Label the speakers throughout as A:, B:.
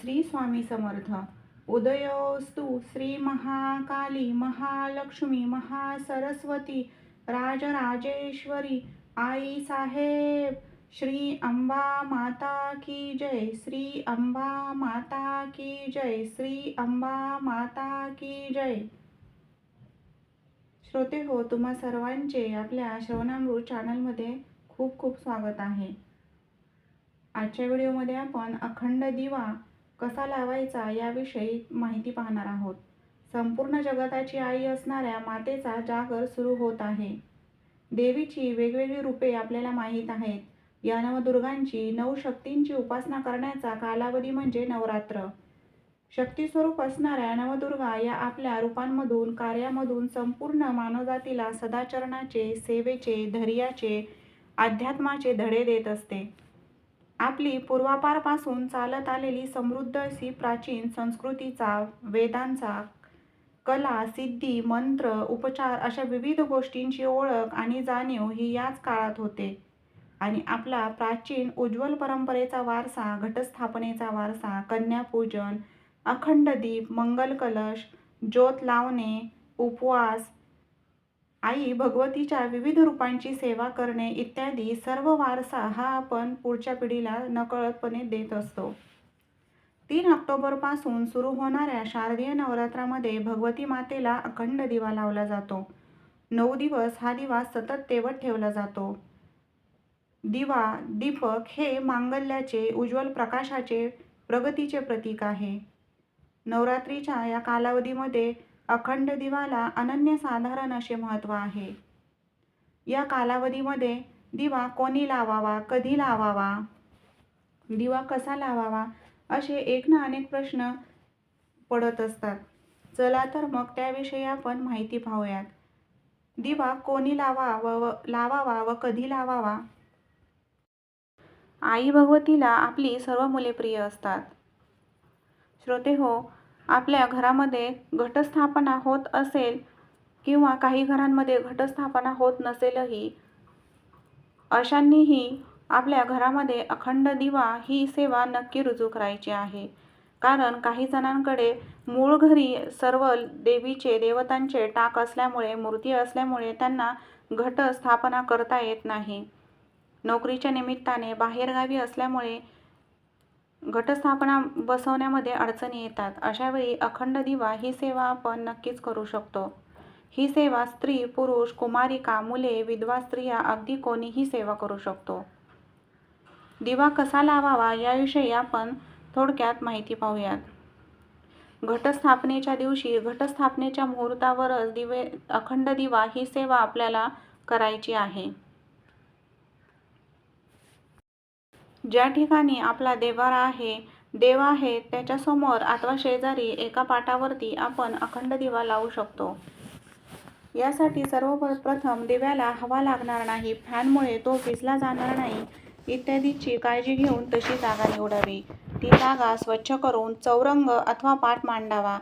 A: श्री स्वामी समर्थ. उदयोस्तु श्री महाकाली महालक्ष्मी महासरस्वती राजराजेश्वरी आई साहेब श्री अंबा माता की जय श्री अंबा माता की जय श्री अंबा माता की जय. श्रोते हो तुम्हा सर्वांचे आपल्या श्रवणामृत चॅनलमध्ये खूप खूप स्वागत आहे. आजच्या व्हिडिओमध्ये आपण अखंड दिवा कसा लावायचा याविषयी माहिती पाहणार आहोत. संपूर्ण जगताची आई असणाऱ्या मातेचा जागर सुरू होत आहे. देवीची वेगवेगळी रूपे आपल्याला माहीत आहेत. या नवदुर्गांची नऊ शक्तींची उपासना करण्याचा कालावधी म्हणजे नवरात्र. शक्तीस्वरूप असणाऱ्या नवदुर्गा या आपल्या रूपांमधून कार्यामधून संपूर्ण मानवजातीला सदाचरणाचे सेवेचे धैर्याचे अध्यात्माचे धडे देत असते. आपली पूर्वापारपासून चालत आलेली समृद्ध अशी प्राचीन संस्कृतीचा वेदांचा कला सिद्धी मंत्र उपचार अशा विविध गोष्टींची ओळख आणि जाणीव ही याच काळात होते. आणि आपला प्राचीन उज्ज्वल परंपरेचा वारसा घटस्थापनेचा वारसा कन्यापूजन अखंड दीप मंगल कलश ज्योत लावणे उपवास आई भगवतीच्या विविध रूपांची सेवा करणे इत्यादी सर्व वारसा हा आपण पुढच्या पिढीला नकळतपणे देत असतो. तीन ऑक्टोबरपासून सुरू होणाऱ्या शारदीय नवरात्रामध्ये भगवती मातेला अखंड दिवा लावला जातो. नऊ दिवस हा दिवा सतत तेवत ठेवला जातो. दिवा दीपक हे मांगल्याचे उज्ज्वल प्रकाशाचे प्रगतीचे प्रतीक आहे. नवरात्रीच्या या कालावधीमध्ये अखंड दिवाला अनन्यसाधारण असे महत्त्व आहे. या कालावधीमध्ये दिवा कोणी लावावा कधी लावावा? दिवा कसा लावावा असे एक ना अनेक प्रश्न पडत असतात. चला तर मग त्याविषयी आपण माहिती पाहूयात. दिवा कोणी लावा व लावावा व कधी लावावा? आई भगवतीला आपली सर्व मुले प्रिय असतात. श्रोते हो आपल्या घरामध्ये घटस्थापना होत असेल किंवा काही घरांमध्ये घटस्थापना होत नसेलही अशांनीही आपल्या घरामध्ये अखंड दिवा ही सेवा नक्की रुजू करायची आहे. कारण काही जणांकडे मूळ घरी सर्व देवीचे देवतांचे टाक असल्यामुळे मूर्ती असल्यामुळे त्यांना घट स्थापना करता येत नाही. नोकरीच्या निमित्ताने बाहेरगावी असल्यामुळे घटस्थापना बसवण्यामध्ये अडचणी येतात. अशावेळी अखंड दिवा ही सेवा आपण नक्कीच करू शकतो. ही सेवा स्त्री पुरुष कुमारिका मुले विधवा स्त्रिया अगदी कोणीही सेवा करू शकतो. दिवा कसा लावावा याविषयी आपण थोडक्यात माहिती पाहूयात. घटस्थापनेच्या दिवशी घटस्थापनेच्या मुहूर्तावरच दिवे अखंड दिवा ही सेवा आपल्याला करायची आहे. ज्या ठिकाणी आपला देवारा आहे देव आहे त्याच्यासमोर अथवा शेजारी एका पाटावरती आपण अखंड दिवा लावू शकतो. यासाठी सर्वप्रथम दिव्याला हवा लागणार नाही फॅनमुळे तो भिजला जाणार नाही. इत्यादीची काळजी घेऊन तशी जागा निवडावी. ती जागा स्वच्छ करून चौरंग अथवा पाट मांडावा.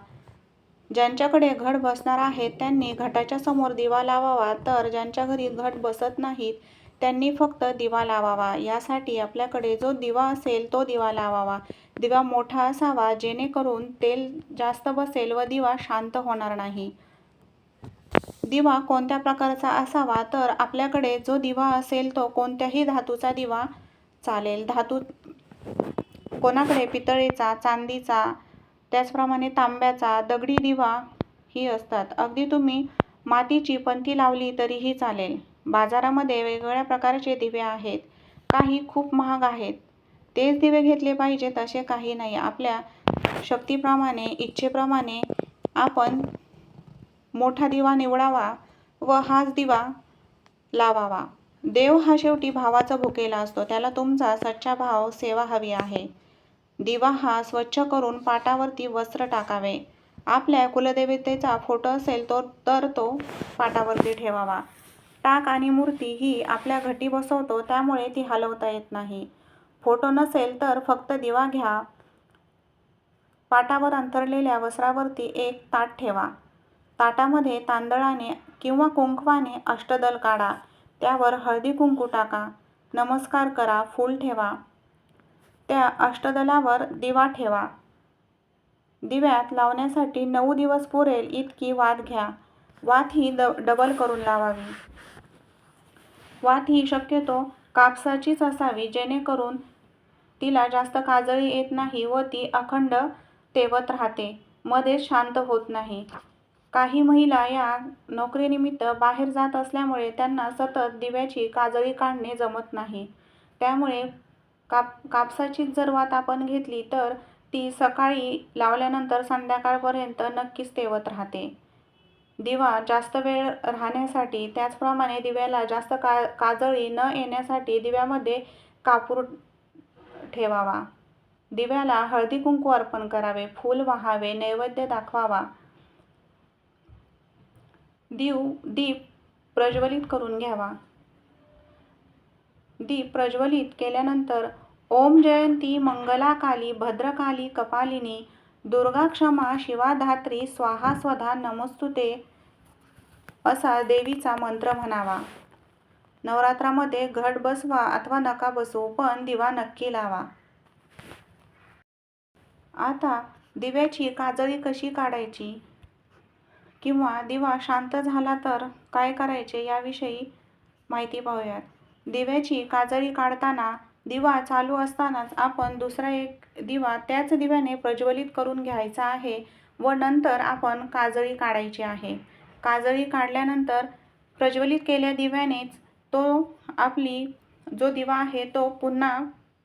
A: ज्यांच्याकडे घट बसणार आहेत त्यांनी घटाच्या समोर दिवा लावावा तर ज्यांच्या घरी घट बसत नाहीत त्यांनी फक्त दिवा लावावा. यासाठी आपल्याकडे जो दिवा असेल तो दिवा लावावा. दिवा मोठा असावा जेणेकरून तेल जास्त बसेल व दिवा शांत होणार नाही. दिवा कोणत्या प्रकारचा असावा तर आपल्याकडे जो दिवा असेल तो कोणत्याही धातूचा दिवा चालेल. धातू कोणाकडे? पितळेचा चांदीचा त्याचप्रमाणे तांब्याचा दगडी दिवा ही असतात. अगदी तुम्ही मातीची पंथी लावली तरीही चालेल. बाजारामध्ये वेगवेगळ्या प्रकारचे दिवे आहेत. काही खूप महाग आहेत. तेच दिवे घेतले पाहिजेत असे काही नाही. आपल्या शक्तीप्रमाणे इच्छेप्रमाणे आपण मोठा दिवा निवडावा व हाच दिवा लावावा. देव हा शेवटी भावाचा भुकेला असतो. त्याला तुमचा सच्चा भाव सेवा हवी आहे. दिवा हा स्वच्छ करून पाटावरती वस्त्र टाकावे. आपल्या कुलदेवतेचा फोटो असेल तो तर तो पाटावरती ठेवावा. टाक आणि मूर्ती ही आपल्या घटी बसवतो त्यामुळे ती हलवता येत नाही. फोटो नसेल तर फक्त दिवा घ्या. पाटावर अंतरलेल्या वस्त्रावरती एक ताट ठेवा. ताटामध्ये तांदळाने किंवा कुंकवाने अष्टदल काढा. त्यावर हळदी कुंकू टाका. नमस्कार करा फूल ठेवा. त्या अष्टदलावर दिवा ठेवा. दिव्यात लावण्यासाठी नऊ दिवस पुरेल इतकी वात घ्या. वात ही द डबल करून लावावी. वात ही शक्यतो कापसाचीच असावी जेणेकरून तिला जास्त काजळी येत नाही व ती अखंड तेवत राहते. मध्येच शांत होत नाही. काही महिला या नोकरीनिमित्त बाहेर जात असल्यामुळे त्यांना सतत दिव्याची काजळी काढणे जमत नाही. त्यामुळे काप कापसाचीच जर वात आपण घेतली तर ती सकाळी लावल्यानंतर संध्याकाळपर्यंत नक्कीच तेवत राहते. दिवा जास्त वेळ राहण्यासाठी त्याचप्रमाणे दिव्याला जास्त का काजळी न येण्यासाठी दिव्यामध्ये कापूर ठेवावा. दिव्याला हळदी कुंकू अर्पण करावे फूल वाहावे नैवेद्य दाखवावा. दीव दीप प्रज्वलित करून घ्यावा. दीप प्रज्वलित केल्यानंतर ओम जयंती मंगलाकाली भद्रकाली कपालिनी दुर्गा क्षमा शिवाधात्री स्वाहा स्वधा नमस्तुते असा देवीचा मंत्र म्हणावा. नवरात्रामध्ये घट बसवा अथवा नका बसू पण दिवा नक्की लावा. आता दिव्याची काजळी कशी काढायची? किंवा दिवा शांत झाला तर काय करायचे याविषयी माहिती पाहूयात. दिव्याची काजळी काढताना दिवा चालू असतानाच आपण दुसरा एक दिवा त्याच दिव्याने प्रज्वलित करून घ्यायचा आहे व नंतर आपण काजळी काढायची आहे. काजळी काढल्यानंतर प्रज्वलित केल्या दिव्यानेच तो आपली जो दिवा आहे तो पुन्हा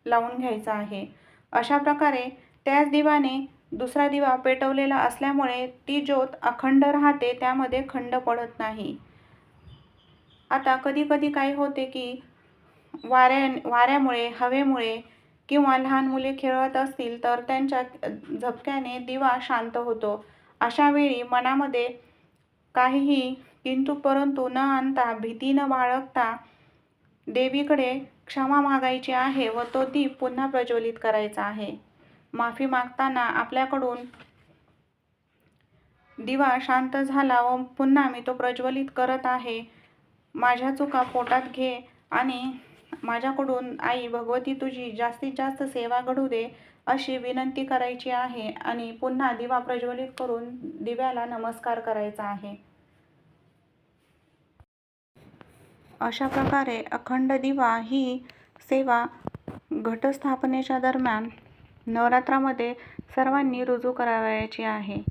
A: लावून घ्यायचा आहे. अशा प्रकारे त्याच दिवाने दुसरा दिवा पेटवलेला असल्यामुळे ती ज्योत अखंड राहते त्यामध्ये खंड पडत नाही. आता कधी कधी काय होते की वाऱ्या वाऱ्यामुळे हवेमुळे किंवा लहान मुले खेळत असतील तर त्यांच्या झपक्याने दिवा शांत होतो. अशा वेळी मनामध्ये काहीही किंतु परंतु न आणता भीती न बाळगता देवीकडे क्षमा मागायची आहे व तो दीप पुन्हा प्रज्वलित करायचा आहे. माफी मागताना आपल्याकडून दिवा शांत झाला व पुन्हा मी तो प्रज्वलित करत आहे. माझ्या चुका पोटात घे आणि माझ्याकडून आई भगवती तुझी जास्तीत जास्त सेवा घडू दे अशी विनंती करायची आहे आणि पुन्हा दिवा प्रज्वलित करून दिव्याला नमस्कार करायचा आहे. अशा प्रकारे अखंड दिवा ही सेवा घटस्थापनेच्या दरम्यान नवरात्रामध्ये सर्वांनी रुजू करावयाची आहे.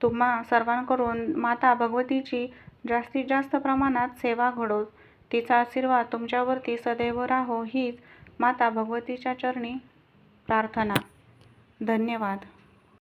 A: तुम्हा सर्वांकडून माता भगवतीची जास्तीत जास्त प्रमाणात सेवा घडो तिचा आशीर्वाद तुमच्यावरती सदैव राहो हीच माता भगवतीच्या चरणी प्रार्थना. धन्यवाद.